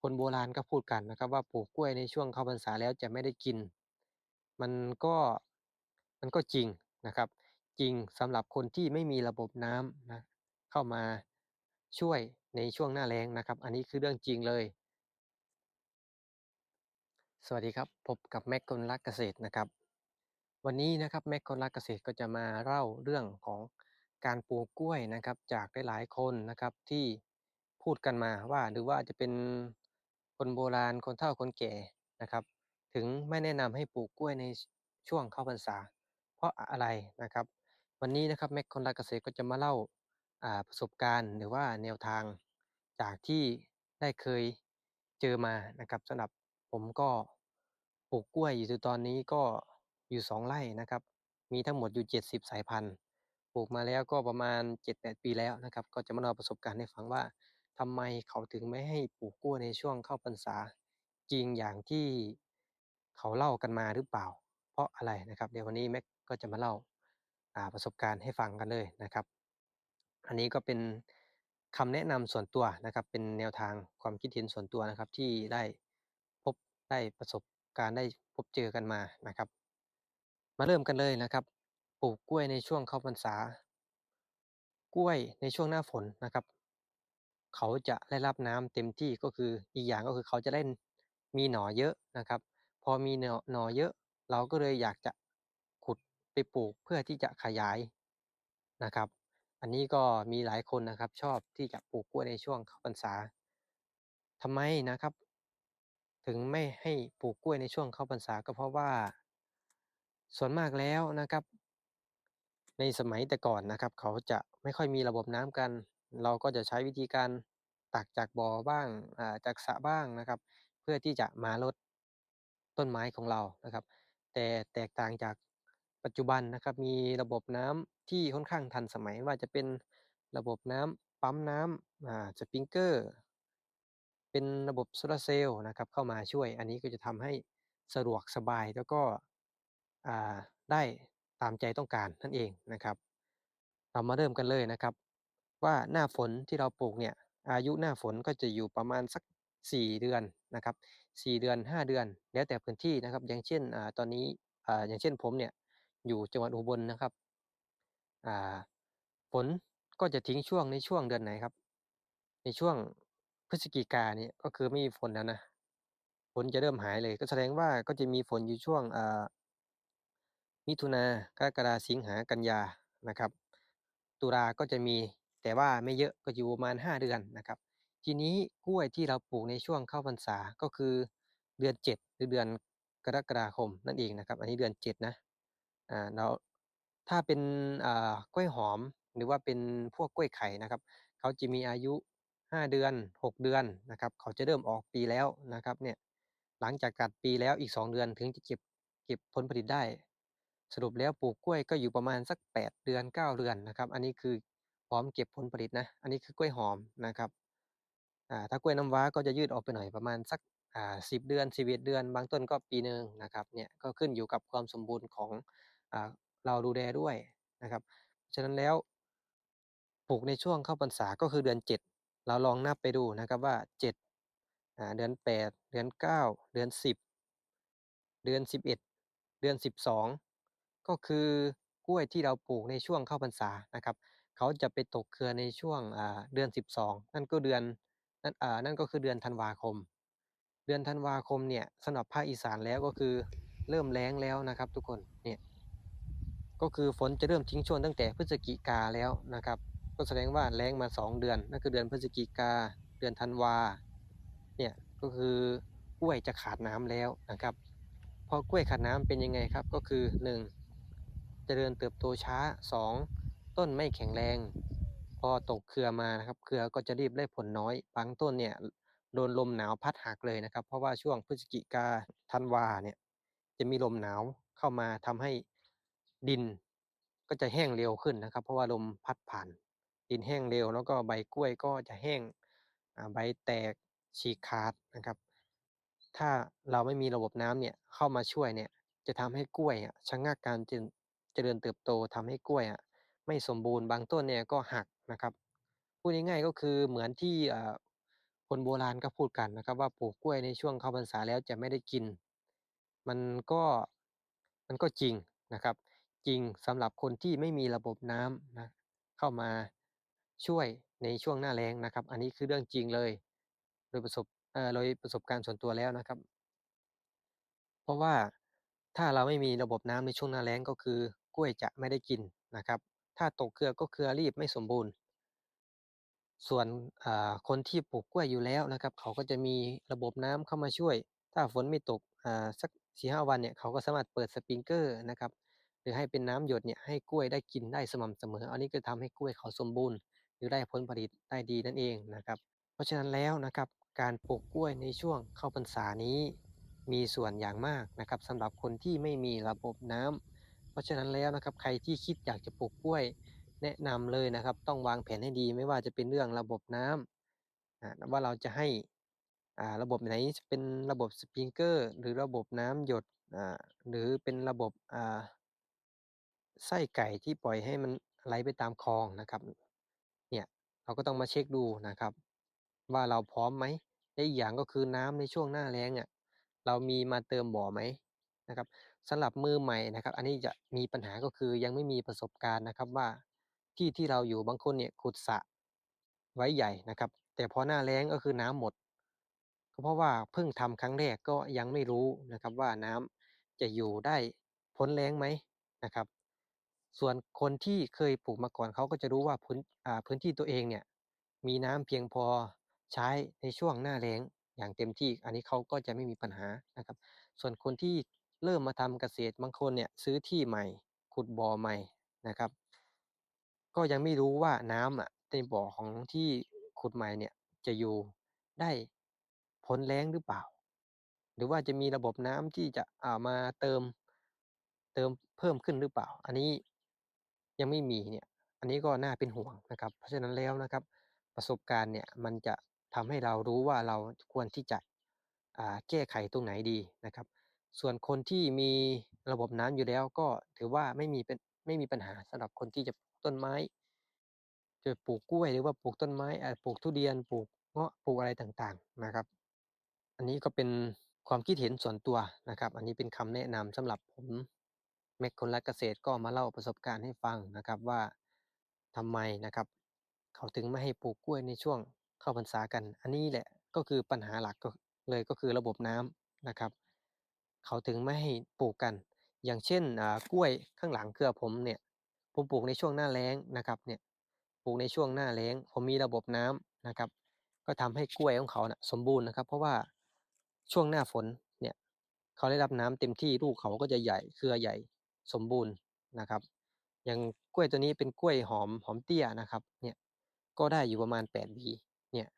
คนโบราณก็พูดกันนะครับ ว่าปลูกกล้วยในช่วงเข้าพรรษาแล้วจะไม่ได้กิน มันก็มันก็จริงนะครับ จริงสำหรับคนที่ไม่มีระบบน้ำนะเข้ามาช่วยในช่วงหน้าแล้งนะครับ อันนี้คือเรื่องจริงเลย สวัสดีครับพบกับแม็กคนรักเกษตรนะครับ วันนี้นะครับแม็กคนรักเกษตรก็จะมาเล่าเรื่องของการปลูกกล้วยนะครับ จากหลายๆคนนะครับที่พูดกันมาว่าหรือว่าจะเป็น คนโบราณคนเฒ่าคนแก่นะครับ ถึงไม่แนะนำให้ปลูกกล้วยในช่วงเข้าพรรษา เพราะอะไรนะครับ วันนี้นะครับแม็กคนรักเกษตรก็จะมาเล่าอ่าประสบการณ์หรือว่าแนวทางจากที่ได้เคยเจอมานะครับสำหรับผมก็ปลูกกล้วยอยู่ตอนนี้ก็อยู่ 2ไร่นะครับ มีทั้งหมดอยู่ 70 สายพันธุ์ ปลูกมาแล้วก็ประมาณ 7-8 ปีแล้วนะครับ ก็จะมาเล่าประสบการณ์ให้ฟังว่า ทำไมเขาถึงไม่ให้ปลูกกล้วยในช่วงเข้าพรรษา จริงอย่างที่เขาเล่ากันมาหรือเปล่า เพราะอะไรนะครับเดี๋ยววันนี้แม็กก็จะมาเล่าาประสบการณ์ให้ฟังกันเลยนะครับ อันนี้ก็เป็นคำแนะนำส่วนตัวนะครับ เป็นแนวทางความคิดเห็นส่วนตัวนะครับ ที่ได้พบได้ประสบการณ์ได้พบเจอกันมานะครับ มาเริ่มกันเลยนะครับ ปลูกกล้วยในช่วงเข้าพรรษา กล้วยในช่วงหน้าฝนนะครับ เขาจะได้รับน้ำเต็มที่ก็คืออีกอย่างก็คือเขาจะได้มีหน่อเยอะนะครับ พอมีหน่อหน่อเยอะ เราก็เลยอยากจะขุดไปปลูกเพื่อที่จะขยายนะครับ อันนี้ก็มีหลายคนนะครับ ชอบที่จะปลูกกล้วยในช่วงเข้าพรรษาทำไมนะครับ ถึงไม่ให้ปลูกกล้วยในช่วงเข้าพรรษาก็เพราะว่า ส่วนมากแล้วนะครับ ในสมัยแต่ก่อนนะครับ เขาจะไม่ค่อยมีระบบน้ำกัน เราก็จะใช้วิธีการตักจากบ่อบ้างอ่าจากสระบ้างนะครับ เพื่อที่จะมารดต้นไม้ของเรานะครับ แต่แตกต่างจากปัจจุบันนะครับ มีระบบน้ำที่ค่อนข้างทันสมัยว่าจะเป็นระบบน้ำปั๊มน้ำอ่าสปริงเกอร์ เป็นระบบโซลาร์เซลล์นะครับ เข้ามาช่วย อันนี้ก็จะทำให้สะดวกสบายแล้วก็อ่าได้ตามใจต้องการนั่นเองนะครับ เรามาเริ่มกันเลยนะครับ ว่าหน้าฝนที่เราปลูกเนี่ยอายุหน้าฝนก็จะอยู่ประมาณสัก 4 เดือนนะครับ4เดือน 5 เดือน แล้วแต่พื้นที่นะครับ อย่างเช่นอตอนนี้ออย่างเช่นผมเนี่ยอยู่จังหวัดอุบลนะครับฝนก็จะทิ้งช่วงในช่วงเดือนไหนครับ ในช่วงพฤศจิกาเนี่ยก็คือไม่มีฝนแล้วนะฝนจะเริ่มหายเลย ก็แสดงว่าก็จะมีฝนอยู่ช่วงมิถุนากรกฎาสิงหากันยานะครับ ตุลาก็จะมี แต่ว่าไม่เยอะก็อยู่ประมาณ 5 เดือนนะครับ ทีนี้กล้วยที่เราปลูกในช่วงเข้าพรรษาก็คือเดือน 7 หรือเดือนกรกฎาคมนั่นเองนะครับ อันนี้เดือน 7 นะอ่าแล้วถ้าเป็นอ่ากล้วยหอมหรือว่าเป็นพวกกล้วยไข่นะครับ เขาจะมีอายุ 5 เดือน 6 เดือนนะครับ เขาจะเริ่มออกปีแล้วนะครับเนี่ยหลังจากตัดปีแล้วอีก 2 เดือนถึงจะเก็บเก็บผลผลิตได้ สรุปแล้วปลูกกล้วยก็อยู่ประมาณสัก 8 เดือน 9 เดือนนะครับ อันนี้คือ พร้อมเก็บผลผลิตนะ อันนี้คือกล้วยหอมนะครับอ่าถ้ากล้วยน้ำว้าก็จะยืดออกไปหน่อยประมาณสักอ่า10เดือน11เอ็ดเดือน บางต้นก็ปีหนึ่งนะครับเนี่ยก็ขึ้นอยู่กับความสมบูรณ์ของอ่าเราดูแลด้วยนะครับฉะนั้นแล้วปลูกในช่วงเข้าพรรษาก็คือเดือน7เราลองนับไปดูนะครับว่า7อ่าเดือน8เดือน9เดือน10เดือน11เดือน12ก็คือกล้วยที่เราปลูกในช่วงเข้าพรรษานะครับ เขาจะไปตกเครือในช่วงเดือน 12 นั่นก็เดือนนั่นนั่นก็คือเดือนธันวาคม เดือนธันวาคมเนี่ยสำหรับภาคอีสานแล้วก็คือเริ่มแล้งแล้วนะครับทุกคนเนี่ยก็คือฝนจะเริ่มทิ้งช่วงตั้งแต่พฤศจิกาแล้วนะครับ ก็แสดงว่าแล้งมา 2 เดือนนั่นคือเดือนพฤศจิกาเดือนธันวาเนี่ยก็คือกล้วยจะขาดน้ำแล้วนะครับพอกล้วยขาดน้ำเป็นยังไงครับก็คือ1เจริญเติบโตช้า 2 ต้นไม่แข็งแรง พอตกเครือมานะครับ เครือก็จะรีบได้ผลน้อย บางต้นเนี่ยโดนลมหนาวพัดหักเลยนะครับ เพราะว่าช่วงพฤศจิกาธันวาเนี่ยจะมีลมหนาวเข้ามาทำให้ดินก็จะแห้งเร็วขึ้นนะครับ เพราะว่าลมพัดผ่าน ดินแห้งเร็ว แล้วก็ใบกล้วยก็จะแห้งใบแตกฉีกขาดนะครับ ถ้าเราไม่มีระบบน้ำเนี่ยเข้ามาช่วยเนี่ยจะทำให้กล้วยอะชะงักการเจริญเจริญเติบโตทำให้กล้วยอะ ไม่สมบูรณ์บางต้นเนี่ยก็หักนะครับพูดง่ายๆก็คือเหมือนที่คนโบราณก็พูดกันนะครับ ว่าปลูกกล้วยในช่วงเข้าพรรษาแล้วจะไม่ได้กิน มันก็มันก็จริงนะครับ จริงสำหรับคนที่ไม่มีระบบน้ำนะเข้ามาช่วยในช่วงหน้าแล้งนะครับ อันนี้คือเรื่องจริงเลย โดยประสบเอ่อโดยประสบการณ์ส่วนตัวแล้วนะครับ เพราะว่าถ้าเราไม่มีระบบน้ำในช่วงหน้าแล้งก็คือกล้วยจะไม่ได้กินนะครับ ถ้าตกเครือก็เครือรีบไม่สมบูรณ์ ส่วนคนที่ปลูกกล้วยอยู่แล้วนะครับ เขาก็จะมีระบบน้ำเข้ามาช่วย ถ้าฝนไม่ตกอ่าสัก4-5วันเนี่ยเขาก็สามารถเปิดสปริงเกอร์นะครับหรือให้เป็นน้ำหยดเนี่ยให้กล้วยได้กินได้สม่ำเสมอ อันนี้ก็ทำให้กล้วยเขาสมบูรณ์ หรือได้ผลผลิตได้ดีนั่นเองนะครับ เพราะฉะนั้นแล้วนะครับการปลูกกล้วยในช่วงเข้าพรรษานี้ มีส่วนอย่างมากนะครับสำหรับคนที่ไม่มีระบบน้ำเพ ราะฉะนั้นแล้วนะครับ ใครที่คิดอยากจะปลูกกล้วยแนะนำเลยนะครับ ต้องวางแผนให้ดีไม่ว่าจะเป็นเรื่องระบบน้ำอ่าว่าเราจะให้อ่าระบบไหนจะเป็นระบบสปริงเกอร์ หรือระบบน้ำหยดอ่าหรือเป็นระบบอ่าไส้ไก่ที่ปล่อยให้มันไหลไปตามคลองนะครับเนี่ยเราก็ต้องมาเช็กดูนะครับ ว่าเราพร้อมไหมและอีกอย่างก็คือน้ำในช่วงหน้าแล้งอะเรามีมาเติมบ่อไหมนะครับ สำหรับมือใหม่นะครับ อันนี้จะมีปัญหาก็คือยังไม่มีประสบการณ์นะครับว่าที่ที่เราอยู่บางคนเนี่ยขุดสระไว้ใหญ่นะครับ แต่พอหน้าแล้งก็คือน้ำหมดก็เพราะว่าเพิ่งทำครั้งแรกก็ยังไม่รู้นะครับว่าน้ำจะอยู่ได้พ้นแล้งไหมนะครับ ส่วนคนที่เคยปลูกมาก่อนเขาก็จะรู้ว่าพื้นอ่าพื้นที่ตัวเองเนี่ยมีน้ำเพียงพอใช้ในช่วงหน้าแล้งอย่างเต็มที่ อันนี้เขาก็จะไม่มีปัญหานะครับ ส่วนคนที่ เริ่มมาทำเกษตรบางคนเนี่ยซื้อที่ใหม่ ขุดบ่อใหม่นะครับ ก็ยังไม่รู้ว่าน้ำอะในบ่อของที่ขุดใหม่เนี่ยจะอยู่ได้พ้นแล้งหรือเปล่า หรือว่าจะมีระบบน้ำที่จะเอามาเติมเติมเพิ่มขึ้นหรือเปล่า อันนี้ยังไม่มีเนี่ย อันนี้ก็น่าเป็นห่วงนะครับ เพราะฉะนั้นแล้วนะครับ ประสบการณ์เนี่ยมันจะทำให้เรารู้ว่าเราควรที่จะแก้ไขตรงไหนดีนะครับ ส่วนคนที่มีระบบน้ำอยู่แล้วก็ถือว่าไม่มีเป็นไม่มีปัญหาสำหรับคนที่จะปลูกต้นไม้ จะปลูกกล้วยหรือว่าปลูกต้นไม้ปลูกทุเรียนปลูกเงาะปลูกอะไรต่างๆนะครับ อันนี้ก็เป็นความคิดเห็นส่วนตัวนะครับ อันนี้เป็นคำแนะนำสำหรับผมแม็กคนรักเกษตรก็มาเล่าประสบการณ์ให้ฟังนะครับว่าทำไมนะครับ เขาถึงไม่ให้ปลูกกล้วยในช่วงเข้าพรรษากัน อันนี้แหละก็คือปัญหาหลักก็เลยก็คือระบบน้ำนะครับ เขาถึงไม่ให้ปลูกกัน อย่างเช่นกล้วยข้างหลังเครือผมเนี่ยผมปลูกในช่วงหน้าแล้งนะครับเนี่ยปลูกในช่วงหน้าแล้ง ผมมีระบบน้ำนะครับ ก็ทำให้กล้วยของเขาน่ะสมบูรณ์นะครับ เพราะว่าช่วงหน้าฝนเนี่ยเขาได้รับน้ำเต็มที่ลูกเขาก็จะใหญ่เครือใหญ่สมบูรณ์นะครับ อย่างกล้วยตัวนี้เป็นกล้วยหอมหอมเตี้ยนะครับเนี่ยก็ได้อยู่ประมาณ8หวีเนี่ย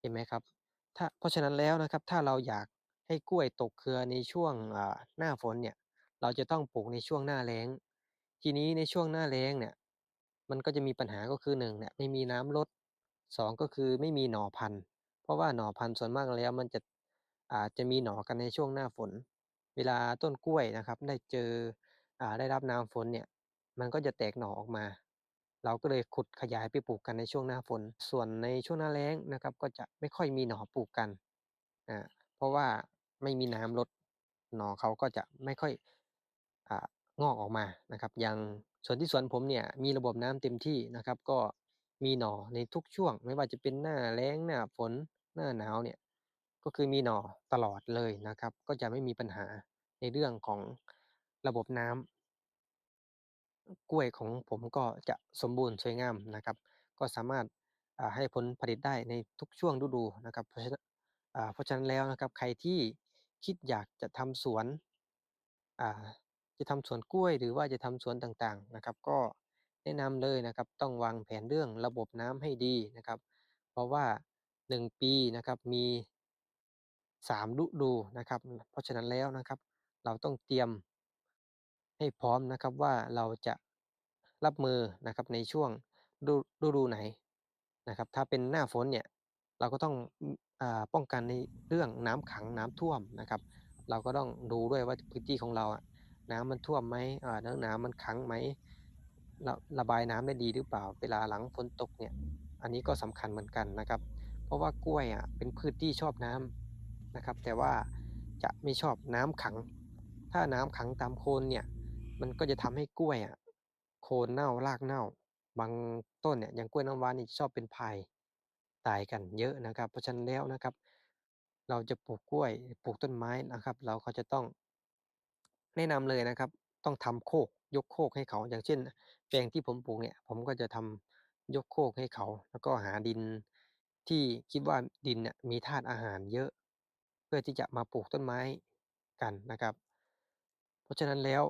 เห็นไหมครับถ้าเพราะฉะนั้นแล้วนะครับ ถ้าเราอยาก ให้กล้วยตกเครือในช่วงอ่าหน้าฝนเนี่ย เราจะต้องปลูกในช่วงหน้าแล้ง ทีนี้ในช่วงหน้าแล้งเนี่ย มันก็จะมีปัญหาก็คือ1เนี่ยไม่มีน้ำรด2ก็คือไม่มีหน่อพันธุ์เพราะว่าหน่อพันธุ์ส่วนมากแล้วมันจะอาจะมีหน่อกันในช่วงหน้าฝน เวลาต้นกล้วยนะครับ ได้เจออ่าได้รับน้ำฝนเนี่ย มันก็จะแตกหน่อออกมา เราก็เลยขุดขยายไปปลูกกันในช่วงหน้าฝน ส่วนในช่วงหน้าแล้งนะครับ ก็จะไม่ค่อยมีหน่อปลูกกันอ่าเพราะว่า ไม่มีน้ำรดหน่อเขาก็จะไม่ค่อยองอกออกมานะครับอย่างส่วนที่สวนผมเนี่ยมีระบบน้ำเต็มที่นะครับ ก็มีหน่อในทุกช่วง ไม่ว่าจะเป็นหน้าแล้งหน้าฝนหน้าหนาวเนี่ยก็คือมีหน่อตลอดเลยนะครับ ก็จะไม่มีปัญหาในเรื่องของระบบน้ำกล้วยของผมก็จะสมบูรณ์สวยงามนะครับ ก็สามารถให้ผลผลิตได้ในทุกช่วงฤดูนะครับ เพราะฉะนั้นแล้วนะครับใครที่ คิดอยากจะทำสวนจะทำสวนกล้วยหรือว่าจะทำสวนต่างๆนะครับ ก็แนะนำเลยนะครับ ต้องวางแผนเรื่องระบบน้ำให้ดีนะครับ เพราะว่า 1 ปีนะครับมี3ฤดูนะครับ เพราะฉะนั้นแล้วนะครับ เราต้องเตรียมให้พร้อมนะครับว่าเราจะรับมือนะครับในช่วงฤดูไหนนะครับ ถ้าเป็นหน้าฝนเนี่ยเราก็ต้อง ป้องกันในเรื่องน้ำขังน้ำท่วมนะครับ เราก็ต้องดูด้วยว่าพื้นที่ของเราอะน้ำมันท่วมไหมอ่าแล้วน้ำมันขังไหมระระบายน้ำได้ดีหรือเปล่า เวลาหลังฝนตกเนี่ย อันนี้ก็สำคัญเหมือนกันนะครับ เพราะว่ากล้วยอะเป็นพืชที่ชอบน้ำนะครับ แต่ว่าจะไม่ชอบน้ำขัง ถ้าน้ำขังตามโคนเนี่ย มันก็จะทำให้กล้วยอะ โคนเน่ารากเน่า บางต้นเนี่ยอย่างกล้วยน้ำว้านี่ชอบเป็นพาย ตายกันเยอะนะครับ เพราะฉะนั้นแล้วนะครับ เราจะปลูกกล้วยปลูกต้นไม้นะครับ เราก็จะต้องแนะนำเลยนะครับ ต้องทำโคกยกโคกให้เขา อย่างเช่น แปลงที่ผมปลูกเนี่ย ผมก็จะทำยกโคกให้เขา แล้วก็หาดินที่คิดว่าดินเนี่ยมีธาตุอาหารเยอะ เพื่อที่จะมาปลูกต้นไม้กันนะครับ เพราะฉะนั้นแล้ว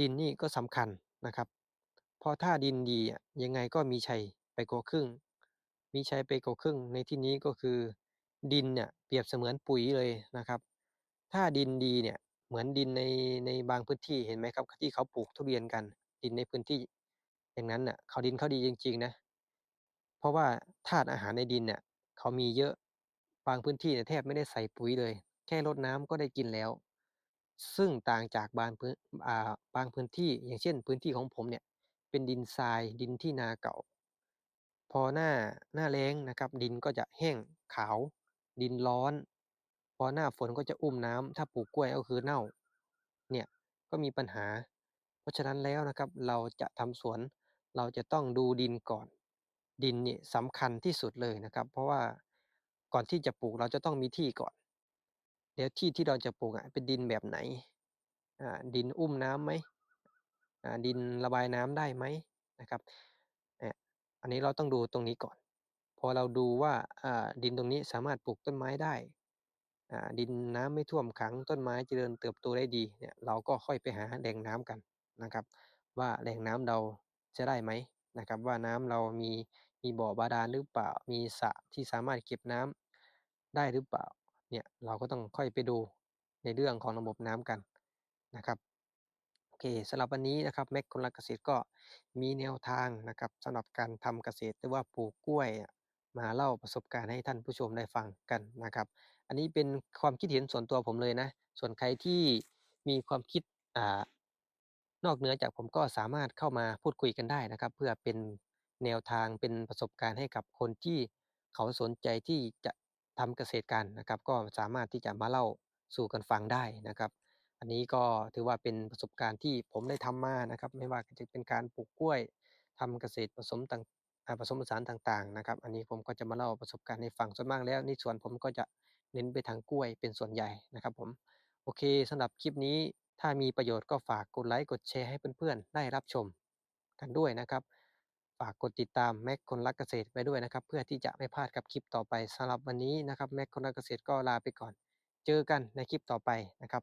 ดินนี่ก็สำคัญนะครับ เพราะถ้าดินดียังไงก็มีชัยไปกว่าครึ่ง มีชัยไปกว่าครึ่งในที่นี้ก็คือ ดินเนี่ยเปรียบเสมือนปุ๋ยเลยนะครับ ถ้าดินดีเนี่ยเหมือนดินในในบางพื้นที่เห็นไหมครับที่เขาปลูกทุเรียนกัน ดินในพื้นที่อย่างนั้นน่ะเขาดินเขาดีจริง ๆนะ เพราะว่าธาตุอาหารในดินเนี่ยเขามีเยอะบางพื้นที่เนี่ยแทบไม่ได้ใส่ปุ๋ยเลย แค่รดน้ำก็ได้กินแล้ว ซึ่งต่างจากบางพื้นอ่าบางพื้นที่ อย่างเช่น พื้นที่ของผมเนี่ยเป็นดินทรายดินที่นาเก่า อหน้าหน้าแล้งนะครับ ดินก็จะแห้งขาว ดินร้อน พอหน้าฝนก็จะอุ้มน้ำถ้าปลูกกล้วยก็คือเน่า เนี่ยก็มีปัญหา เพราะฉะนั้นแล้วนะครับ เราจะทำสวน เราจะต้องดูดินก่อน ดินนี่สำคัญที่สุดเลยนะครับ เพราะว่าก่อนที่จะปลูกเราจะต้องมีที่ก่อน เดี๋ยวที่ที่เราจะปลูกอะเป็นดินแบบไหนอ่าดินอุ้มน้ำไหมอ่าดินระบายน้ำได้ไหมนะครับ อันนี้เราต้องดูตรงนี้ก่อน พอเราดูว่าดินตรงนี้สามารถปลูกต้นไม้ได้ดินน้ำไม่ท่วมขังต้นไม้เจริญเติบโตได้ดีเนี่ยเราก็ค่อยไปหาแหล่งน้ำกันนะครับ ว่าแหล่งน้ำเราจะได้ไหมนะครับ ว่าน้ำเรามีมีบ่อบาดาลหรือเปล่ามีสระที่สามารถเก็บน้ำได้หรือเปล่าเนี่ยเราก็ต้องค่อยไปดูในเรื่องของระบบน้ำกันนะครับ โอเคสำหรับวันนี้นะครับแม็กคนรักเกษตรก็มีแนวทางนะครับสำหรับการทำเกษตรหรือว่าปลูกกล้วยมาเล่าประสบการณ์ให้ท่านผู้ชมได้ฟังกันนะครับ อันนี้เป็นความคิดเห็นส่วนตัวผมเลยนะ ส่วนใครที่มีความคิดอ่านอกเหนือจากผมก็สามารถเข้ามาพูดคุยกันได้นะครับ เพื่อเป็นแนวทางเป็นประสบการณ์ให้กับคนที่เขาสนใจที่จะทำเกษตรกันนะครับ ก็สามารถที่จะมาเล่าสู่กันฟังได้นะครับ อันนี้ก็ถือว่าเป็นประสบการณ์ที่ผมได้ทำมานะครับ ไม่ว่าจะเป็นการปลูกกล้วยทำเกษตรผสมต่างผสมผสานต่างๆนะครับ อันนี้ผมก็จะมาเล่าประสบการณ์ให้ฟังส่วนมากแล้วในสวนผมก็จะเน้นไปทางกล้วยเป็นส่วนใหญ่นะครับ ผมโอเคสำหรับคลิปนี้ถ้ามีประโยชน์ก็ฝากกดไลก์กดแชร์ให้เพื่อนๆได้รับชมกันด้วยนะครับ ฝากกดติดตามแม็กคนรักเกษตรไว้ด้วยนะครับ เพื่อที่จะไม่พลาดกับคลิปต่อไปสำหรับวันนี้นะครับแม็กคนรักเกษตรก็ลาไปก่อน เจอกันในคลิปต่อไปนะครับ